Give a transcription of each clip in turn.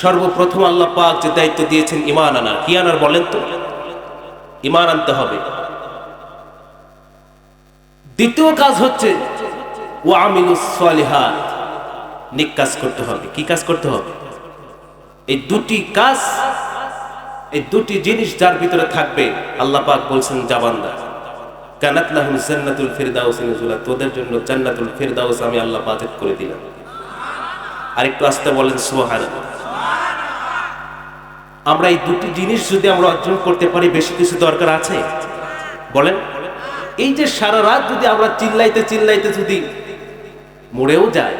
সর্বপ্রথম আল্লাহ পাক যে দায়িত্ব দিয়েছেন ইমান আনার, কি আনার বলেন তো? ইমান আনতে হবে। দ্বিতীয় কাজ হচ্ছে ও আমিলুস নিক কাজ করতে হবে। কি কাজ করতে হবে? এই দুটি কাজ এই দুটি জিনিস যার ভিতরে থাকবে, আল্লাহ পাক বলছেন জাবান্দা কানাত লাহুম জান্নাতুল ফিরদাউস নুজুলা, তোদের জন্য জান্নাতুল ফিরদাউস আমি আল্লাহ বাজেট করে দিলাম। আরেকটু আসতে বলেন, সুবহানাল্লাহ। আমরা এই দুটি জিনিস যদি আমরা অর্জন করতে পারি, বেশি কিছু দরকার আছে? বলেন। এই যে সারা রাত যদি আমরা চিল্লাইতে চিল্লাইতে যদি মরেও যায়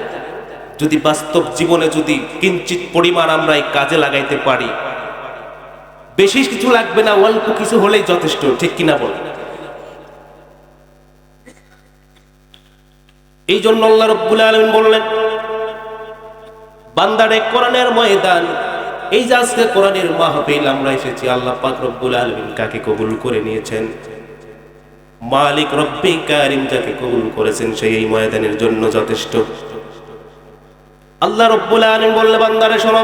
যদি বাস্তব জীবনে যদি কিঞ্চিত পরিমাণ আমরা এই কাজে লাগাইতে পারি বেশি কিছু লাগবে না, অল্প কিছু হলেই যথেষ্ট, ঠিক কিনা বল? এই জন্য আল্লাহ রব্বুল আলমিন বললেন, বান্দারে, কোরআনের ময়দান, এই যে আজকে কোরআনের মাহফিল আমরা এসেছি, আল্লাহ পাক রব্বুল আলমিন কাকে কবুল করে নিয়েছেন? মালিক রব্বি কারিম যাকে কবুল করেছেন, সেই এই ময়দানের জন্য যথেষ্ট। আল্লাহ রব্বুল আলমিন বললে বান্দারে, শোনো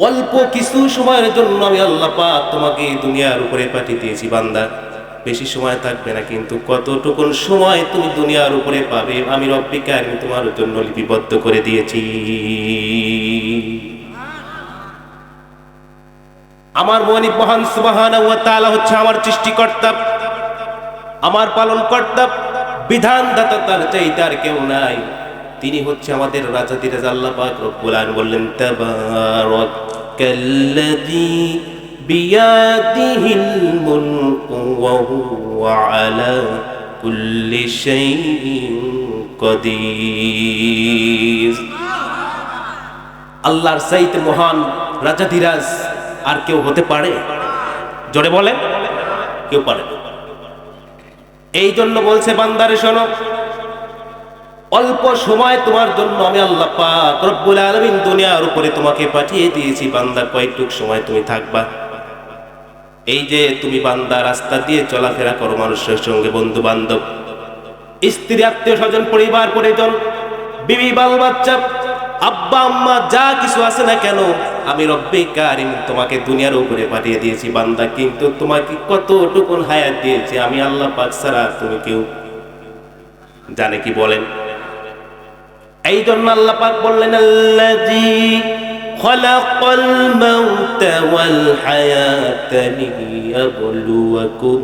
অল্প কিছু সময়ের জন্য আমি আল্লাহ পাক তোমাকে দুনিয়ার উপরে পাঠিয়ে দিয়েছি, বান্দা। বেশি সময় থাকবে না, কিন্তু কতটুকুন সময় তুমি দুনিয়ার উপরে পাবে, আমি রব্বি আমি তোমার জন্য লিপিবদ্ধ করে দিয়েছি। আমার মনি মহান সুবাহানা ওয়া তাআলা হচ্ছে আমার সৃষ্টিকর্তা, আমার পালন কর্তা বিধানদাতা তার চাইতে আর কেউ নাই। তিনি হচ্ছে আমাদের রাজা দিরাজ আল্লাহ পাক রব্বুল আলামিন বললেন, তাবারাকাল্লাযী বিয়াদিহিল মুলকু ওয়া হুয়া আলা কুল্লি শাইইন কাদির। আল্লাহর চাইতে মহান রাজা ধীরাজ আর কেউ হতে পারে? জোরে বলে কেউ পারে। এই জন্য বলছে বান্দারে শোনো অল্প সময় তোমার জন্য আমি আল্লাহ পাক রব্বুল আলামিন দুনিয়ার উপরে তোমাকে পাঠিয়ে দিয়েছি, বান্দা, কয়েকটুক সময় তুমি থাকবা। এই যে তুমি বান্দা, রাস্তা দিয়ে চলাফেরা করো মানুষের সঙ্গে বন্ধু বান্ধব স্ত্রী আত্মীয় স্বজন পরিবার, পরিজন, বিবি বাল বাচ্চা আব্বা, আম্মা, যা কিছু আছে না কেন, আমি রব্বে কারিম তোমাকে দুনিয়ার উপরে পাঠিয়ে দিয়েছি, বান্দা, কিন্তু তোমাকে কতটুকুন হায়াত দিয়েছি, আমি আল্লাহ পাক ছাড়া তুমি কেউ জানে কি বলেন? এই জন্য আল্লাহ পাক বললেন আল্লাজি خلق الموت والحياة ليبلوكم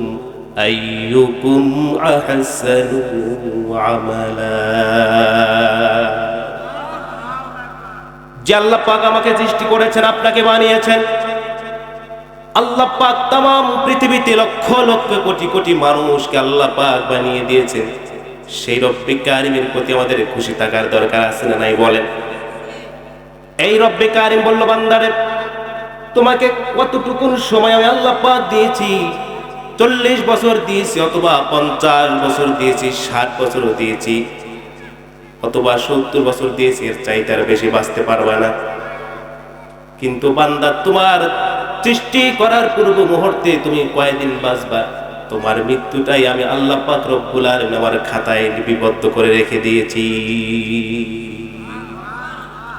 أيكم أحسن عملا যে আল্লাহ পাক আমাকে সৃষ্টি করেছেন আপনাকে বানিয়েছেন আল্লাহ পাক তাম পৃথিবীতে লক্ষ লক্ষ কোটি কোটি মানুষকে আল্লাহ পাক বানিয়ে দিয়েছেন সেই রব্বে কারিমের প্রতি আমাদের খুশি থাকার দরকার আছে না নাই বলেন? এই রব্বে কারিম বলল, বান্দারে, তোমাকে কতটুকুন সময় আমি আল্লাহ পাক দিয়েছি? চল্লিশ বছর দিয়েছি অথবা পঞ্চাশ বছর দিয়েছি, ষাট বছরও দিয়েছি, অথবা সত্তর বছর দিয়েছি, এর চাইতে আর বেশি বাঁচতে পারবে না। কিন্তু বান্দা, তোমার সৃষ্টি করার পূর্ব মুহূর্তে তুমি কয়দিন বাঁচবা? তোমার মৃত্যুটাই আমি আল্লাহ পাক রব্বুল আলামিন আমার খাতায় লিপিবদ্ধ করে রেখে দিয়েছি।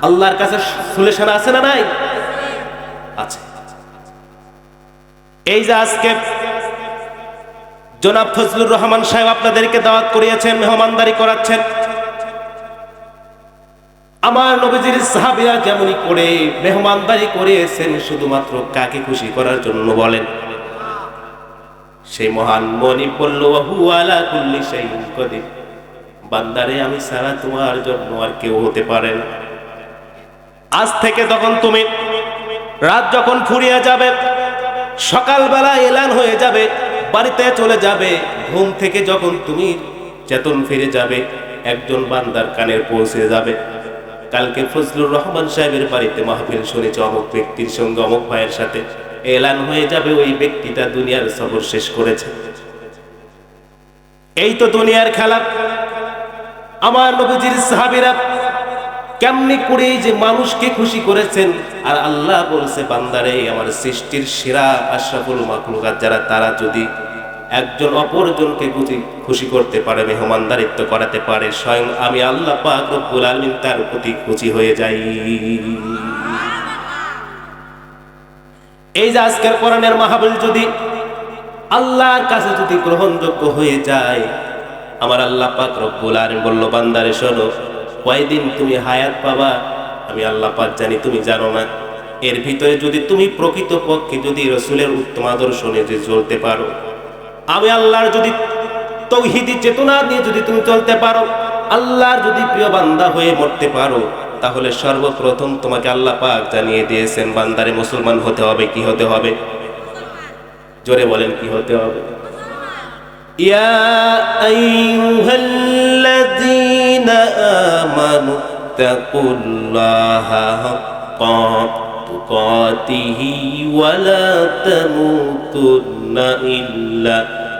আল্লাহর কাছে সলিউশন আছে না নাই? আছে। এই যে আজকে জনাব ফজলুর রহমান সাহেব আপনাদেরকে দাওয়াত করিয়েছেন, মেহমানদারি করাচ্ছেন। আমার নবীজির সাহাবিরা যেমনই করে মেহমানদারি করিয়েছেন, শুধুমাত্র কাকে খুশি করার জন্য বলেন। সেই মহান মনি হু আলা কুল্লি শাইইন কদির। বান্দারে, আমি সারা তোমার জন্য আর কেউ হতে পারে না। আজ থেকে তখন তুমি রাত যখন ফুরিয়ে যাবে, সকালবেলা এলান হয়ে যাবে, বাড়িতে চলে যাবে, ঘুম থেকে যখন তুমি চেতন ফিরে যাবে, একজন বান্দার কানের পৌঁছে যাবে। কালকে ফজলুর রহমান সাহেবের বাড়িতে মাহফিল শুনেছে অমুক ব্যক্তির সঙ্গে, অমুক ভাইয়ের সাথে। এলান হয়ে যাবে ওই ব্যক্তিটা দুনিয়ার সফর শেষ করেছে। এই তো দুনিয়ার খেলা। আমার নবীজির সাহাবিরা কেমনি করে যে মানুষকে খুশি করেছেন, আর আল্লাহ বলছে, বান্দারে আমার সৃষ্টির সেরা আশরাফুল মাকলুকাত যারা, তারা যদি একজন অপরজনকে খুশি খুশি করতে পারে, মেহমানদারিত্ব করাতে পারে, স্বয়ং আমি আল্লাহ পাক রব্বুল আলামিন তার প্রতি খুশি হয়ে যাই। এই যে আজকের কোরআনের মাহফিল যদি আল্লাহর কাছে যদি গ্রহণযোগ্য হয়ে যায়, আমার আল্লাহ পাক রব্বুল আর বলল, বান্দারে, শোনো, কয়দিন তুমি হায়াত পাবা? আমি আল্লাহ পাক জানি, তুমি জানো না। এর ভিতরে যদি তুমি প্রকৃত পক্ষে যদি রসুলের উত্তম আদর্শনে যে চলতে পারো, আমি আল্লাহর যদি তৌহিদি চেতনা নিয়ে যদি তুমি চলতে পারো, আল্লাহর যদি প্রিয় বান্দা হয়ে মরতে পারো তাহলে সর্বপ্রথম তোমাকে আল্লাহ পাক জানিয়ে দিয়েছেন বান্দারে মুসলমান হতে হবে কি হতে হবে জোরে বলেন কি হতে হবে يا أيها الذين آمنوا اتقوا الله حق تقاته ولا تموتن إلا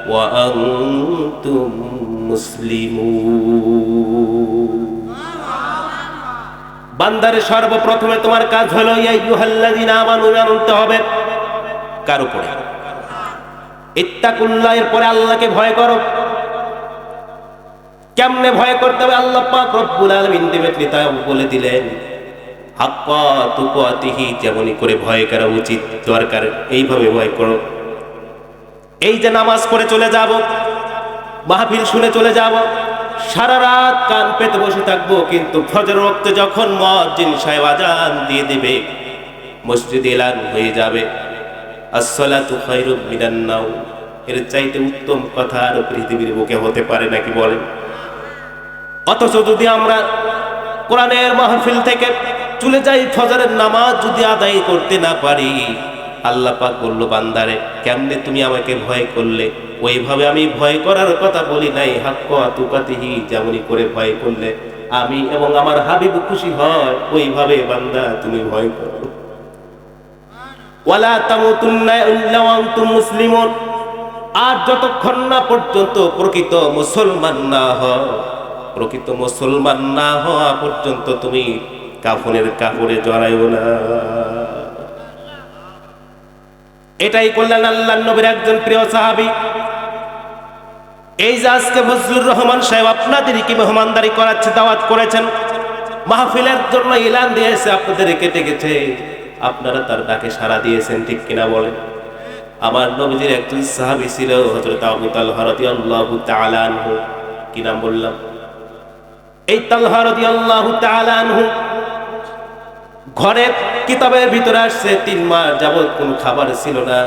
وأنتم مسلمون বান্দারে সর্বপ্রথমে তোমার কাজ হলো, ইয়া ইউহাল্লাযিনা আমানু মানতে হবে। কার উপরে? ইত্তাকুল্লাহ এর পরে আল্লাহকে ভয় করো। কেমনে ভয় করতে হবে? আল্লাহ পাক রব্বুল আলামিন দেবেন তাই বলে দিলেন, হাক্কা তুকাতিহি যেমনই করে ভয় করা উচিত, দরকার, এইভাবে ভয় করো। এই যে নামাজ পড়ে চলে যাব, মাহফিল শুনে চলে যাব সারা রাত কান পেতে বসে থাকব, কিন্তু ফজর রক্ত যখন মসজিদ সাহেব আজান দিয়ে দেবে, মসজিদ এলান হয়ে যাবে। আসসালাতু খায়রুম মিনান নাওম। এর চাইতে উত্তম কথা আর পৃথিবীর বুকে হতে পারে নাকি বলেন? অথচ যদি আমরা কোরআনের মাহফিল থেকে চলে যাই, ফজরের নামাজ যদি আদায় করতে না পারি আল্লাহ পাক বলল, বান্দারে, কেমনে তুমি আমাকে ভয় করলে? ওইভাবে আমি ভয় করার কথা বলি নাই, হাক্ক আতুকাতিহি যেমনই করে ভয় করলে। আমি এবং আমার হাবিব খুশি হয়, ওইভাবে বান্দা তুমি ভয় করো। ওয়ালা তামুতুন্না ইল্লা ওয়া আনতুম মুসলিমুন। আর যতক্ষণ না পর্যন্ত প্রকৃত মুসলমান না হও, প্রকৃত মুসলমান না হওয়া পর্যন্ত তুমি কাফনের কাপড়ে জড়াইও না। এটাই করলেন আল্লাহ নবীর একজন প্রিয় সাহাবী। এই যে আজকে ফজলুর রহমান সাহেব আপনাদেরকে মেহমানদারি করাচ্ছে, দাওয়াত করেছেন, মাহফিলের জন্য এলান দিয়েছে, আপনাদেরকে ডেকেছে। আপনারা তার ডাকে সাড়া দিয়েছেন, ঠিক কিনা বলেন? আমার নবীজির একজন সাহাবী ছিল হযরত আবু তালহা রাদিয়াল্লাহু তাআলা আনহু। কি নাম বললাম? এই তালহা রাদিয়াল্লাহু তাআলা আনহু ঘরে কিতাবের ভিতরে আসছে, তিন মাস যাবত কোনো খাবার ছিল না।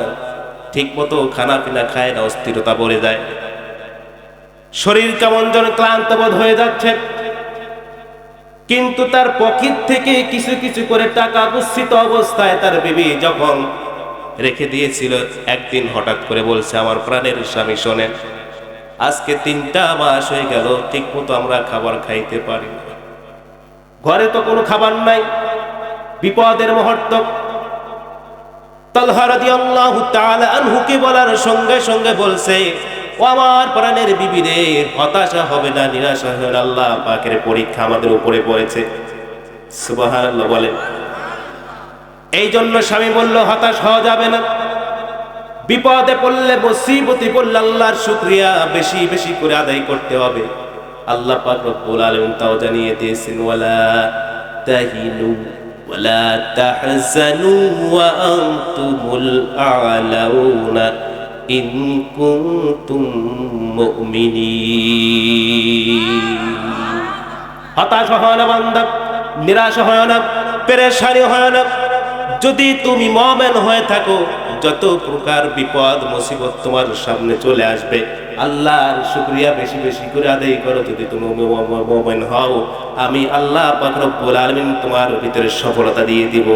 ঠিক মতো খানা পিনা খায় না, অস্থিরতা পড়ে যায়। শরীর কেমন যেন ক্লান্ত বোধ হয়ে যাচ্ছে। কিন্তু তার পকেট থেকে কিছু কিছু করে টাকা গুচ্ছিত অবস্থায় তার বিবি যখন রেখে দিয়েছিল, একদিন হঠাৎ করে বলছে, আমার প্রাণের স্বামী শোনেন, আজকে তিনটা মাস হয়ে গেল, ঠিক মতো আমরা খাবার খাইতে পারি ঘরে তো কোনো খাবার নাই বিপদের মুহূর্ত। আনহুকে বলার সঙ্গে সঙ্গে বলছে, ও আমার প্রাণের বিবিরে হতাশা হবে না, নিরাশা হবে না, আল্লাহ পাকের পরীক্ষা আমাদের উপরে পড়েছে। সুবহানাল্লাহ বলে। এই জন্য স্বামী বলল, হতাশ হওয়া যাবে না। বিপদে পড়লে, মুসিবতে পড়লে আল্লাহর শুকরিয়া বেশি বেশি করে আদায় করতে হবে। আল্লাহ পাক রব্বুল আলামিন তাও জানিয়ে দিয়েছেন, ওয়ালা তাহিনু ولا تحزنوا وأنتم الأعلون إن كنتم مؤمنين হতাশ হয় না বান্দা নিরাশ হয় না পেরেশানি হয় না যদি তুমি মমেন হয়ে থাকো যত প্রকার বিপদ, মুসিবত তোমার সামনে চলে আসবে, আল্লাহর শুক্রিয়া বেশি বেশি করে আদায় করো যদি তুমি মোমেন হও। আমি আল্লাহ পাক রব্বুল আলামিন তোমার ভিতরে সফলতা দিয়ে দিব।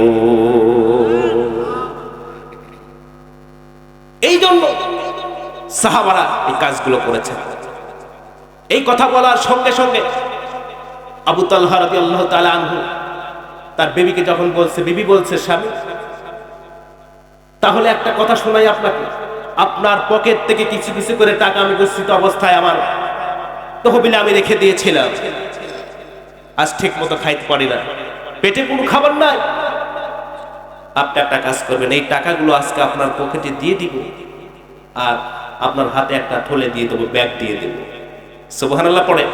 এই জন্য সাহাবারা এই কাজগুলো করেছে এই কথা বলার সঙ্গে সঙ্গে আবু তালহা রাদিয়াল্লাহু তাআলা আনহু তার বেবিকে যখন বলছে, বিবি বলছে, স্বামী তাহলে একটা কথা শোনাই আপনাকে। আপনার পকেট থেকে কিছু কিছু করে টাকা আমি গচ্ছিত অবস্থায় আমার তহবিলে আমি রেখে দিয়েছিলাম। আজ ঠিক মতো খাইতে পারি না। পেটে কোনো খাবার নাই। আপনি একটা কাজ করবেন, এই টাকাগুলো আজকে আপনার পকেটে দিয়ে দিব আর আপনার হাতে একটা থলে দিয়ে দেবো, ব্যাগ দিয়ে দেব। সুবহানাল্লাহ পড়ে।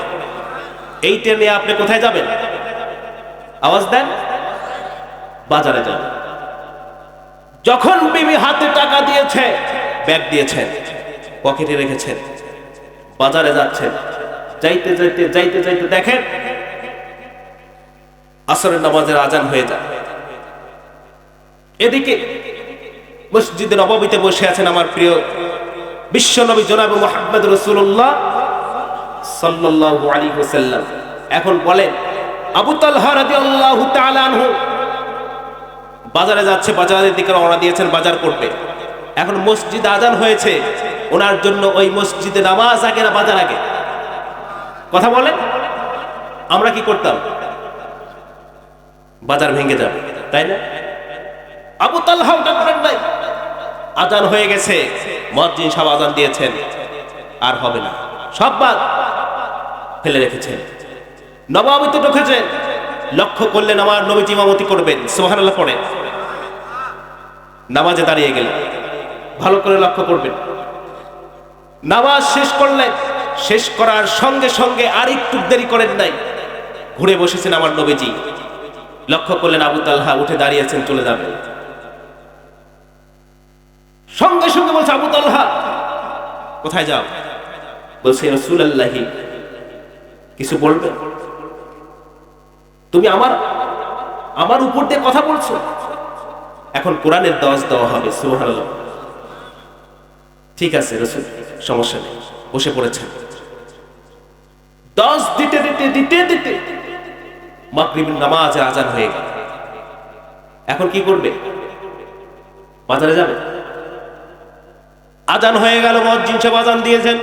এই ট্রেনে আপনি কোথায় যাবেন? আওয়াজ দেন? বাজারে যাবেন যখন বিবি হাতে টাকা দিয়েছে, ব্যাগ দিয়েছেন পকেটে রেখেছেন বাজারে যাচ্ছেন যাইতে যাইতে যাইতে যাইতে দেখেন, আসরের নামাজের আজান হয়ে যায়। এদিকে মসজিদে নবমীতে বসে আছেন আমার প্রিয় বিশ্বনবী জনাব মোহাম্মদ রসুল্লাহ সাল্লাল্লাহু আলাইহি ওয়াসাল্লাম। এখন বলেন, আবু তালহা রাদিয়াল্লাহু তাআলা আনহু বাজারে যাচ্ছে, বাজারের দিকে রওনা দিয়েছেন বাজার করবে এখন মসজিদ আজান হয়েছে, ওনার জন্য ওই মসজিদে নামাজ আগে না বাজার আগে? কথা বলেন, আমরা কি করতাম? বাজার ভেঙে যাবে, তাই না? আবু তালহা ওটা করেন নাই। আজান হয়ে গেছে, মসজিদ সব আজান দিয়েছেন, আর হবে না। সব বাদ ফেলে রেখেছেন। নবাবিতে ঢুকেছেন, লক্ষ্য করলেন আমার নবীজি ইমামতি করবেন, সুবহানাল্লাহ পড়ে। নামাজে দাঁড়িয়ে গেলেন ভালো করে লক্ষ্য করবেন। নামাজ শেষ করলেন শেষ করার সঙ্গে সঙ্গে আর একটু দেরি করেন নাই। ঘুরে বসেছেন আমার নবীজি। লক্ষ্য করলেন আবু তালহা উঠে দাঁড়িয়েছেন চলে যাবেন। সঙ্গে সঙ্গে বলছে, আবু তালহা, কোথায় যাও? বলছে রসুল আল্লাহি কিছু বলবে তুমি আমার আমার উপর দিয়ে কথা বলছো? এখন কোরআনের দশ দেওয়া হবে, সুবহানাল্লাহ। ঠিক আছে, রসুল, সমস্যা নেই, বসে পড়েছেন। দশ দিতে দিতে দিতে দিতে নামাজে আজান হয়ে গেল। এখন কি করবে? বাজারে যাবে? আজান হয়ে গেল, মসজিদ সব আজান দিয়েছেন।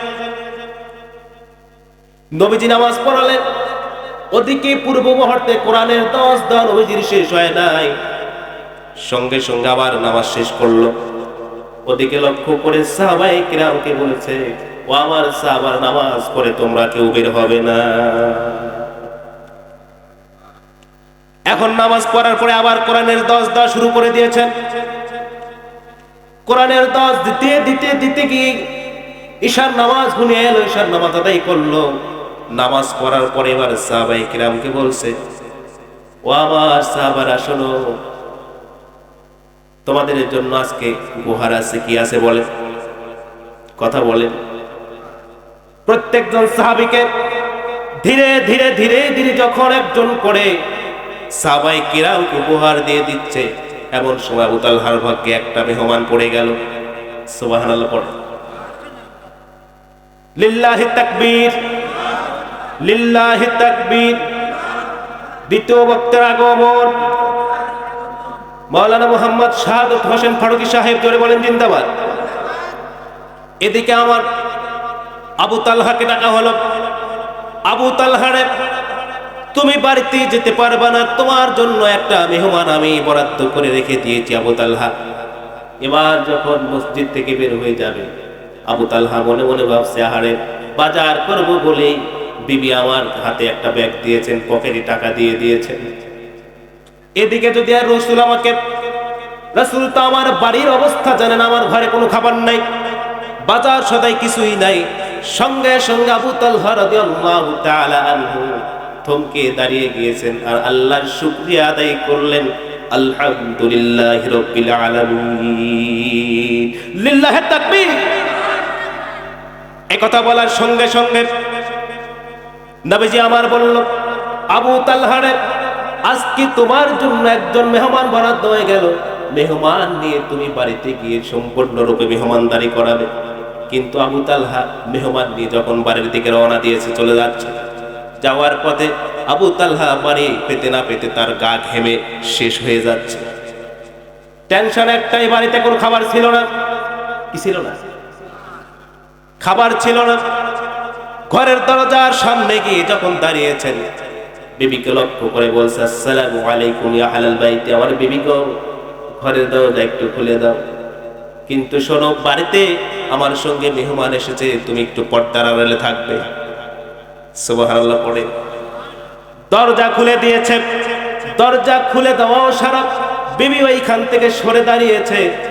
নবীজি নামাজ পড়ালেন। ওদিকে পূর্ব মুহূর্তে কোরআনের দশ দল নবীজির শেষ হয় নাই। সঙ্গে সঙ্গে আবার নামাজ শেষ করল। ওদিকে লক্ষ্য করে সাহাবাই কিরামকে বলেছে, ও আমার সাহাবার নামাজ পড়ে তোমরা কেউ বের হবে না। এখন নামাজ পড়ার পরে আবার কোরআনের দশ দেওয়া শুরু করে দিয়েছেন। কোরআনের দশ দিতে দিতে দিতে কি ঈশার নামাজ গুনে এলো, ঈশার নামাজ আদায় করল। নামাজ পড়ার পরে এবার সাহাবাই কিরামকে বলছে, ও আমার সাহাবারা, শোনো তোমাদের জন্য আজকে উপহার আছে, কি আছে বলে কথা বলেন। প্রত্যেকজন সাহাবিকে ধীরে ধীরে ধীরে ধীরে যখন একজন করে সাহাবাই কিরাম উপহার দিয়ে দিচ্ছে, এমন সময় উতাল হার ভাগ্যে একটা মেহমান পড়ে গেল। সুবহানাল্লাহ, পড়ে। লিল্লাহি তাকবীর লিল্লাহি তাকবীর। দ্বিতীয় বক্তার আগমন। মাওলানা মোহাম্মদ শাহাদত হোসেন ফারুকি সাহেব জোরে বলেন, জিন্দাবাদ। এদিকে আমার আবু তালহাকে ডাকা হলো। আবু তালহারে, তুমি বাড়িতে যেতে পারবে না, তোমার জন্য একটা মেহমান আমি বরাদ্দ করে রেখে দিয়েছি আবু তালহা। এবার যখন মসজিদ থেকে বের হয়ে যাবে, আবু তালহা মনে মনে ভাবছে, আহারে, বাজার করব বলেই বিবি আমার হাতে একটা ব্যাগ দিয়েছেন, পকেটে টাকা দিয়ে দিয়েছেন। এদিকে যদি আর রসুল আমাকে, রসুল তো আমার বাড়ির অবস্থা জানেন, আমার ঘরে কোনো খাবার নাই, বাজার সদাই কিছুই নাই। সঙ্গে সঙ্গে আবু আনহু থমকে দাঁড়িয়ে গিয়েছেন আর আল্লাহর শুক্রিয়া আদায় করলেন, আলহামদুলিল্লাহি রাব্বিল আলামিন। লিল্লাহি তাকবীর। এই কথা বলার সঙ্গে সঙ্গে নবীজি আমার বলল, আবু তালহারে আজকে তোমার জন্য একজন মেহমান বরাদ্দ হয়ে গেল। মেহমান নিয়ে তুমি বাড়িতে গিয়ে সম্পূর্ণরূপে মেহমানদারি করাবে কিন্তু আবু তালহা মেহমান নিয়ে যখন বাড়ির দিকে রওনা দিয়েছে, চলে যাচ্ছে। যাওয়ার পথে আবু তালহা বাড়ি পেতে না পেতে তার গা ঘেমে শেষ হয়ে যাচ্ছে। টেনশন একটাই, বাড়িতে কোনো খাবার ছিল না। কি ছিল না? খাবার ছিল না। ঘরের দরজার সামনে গিয়ে যখন দাঁড়িয়েছেন বিবিকে লক্ষ্য করে বলছে, আসসালামু আলাইকুম ইয়া হালাল বাইতে, আমার বিবিকে ঘরের দরজা একটু খুলে দাও। কিন্তু শোনো, বাড়িতে আমার সঙ্গে মেহমান এসেছে, তুমি একটু পর্দার আড়ালে থাকবে। সুবহানাল্লাহ পড়ে। দরজা খুলে দিয়েছে। দরজা খুলে দেওয়াও সারা। বিবি ওইখান থেকে সরে দাঁড়িয়েছে।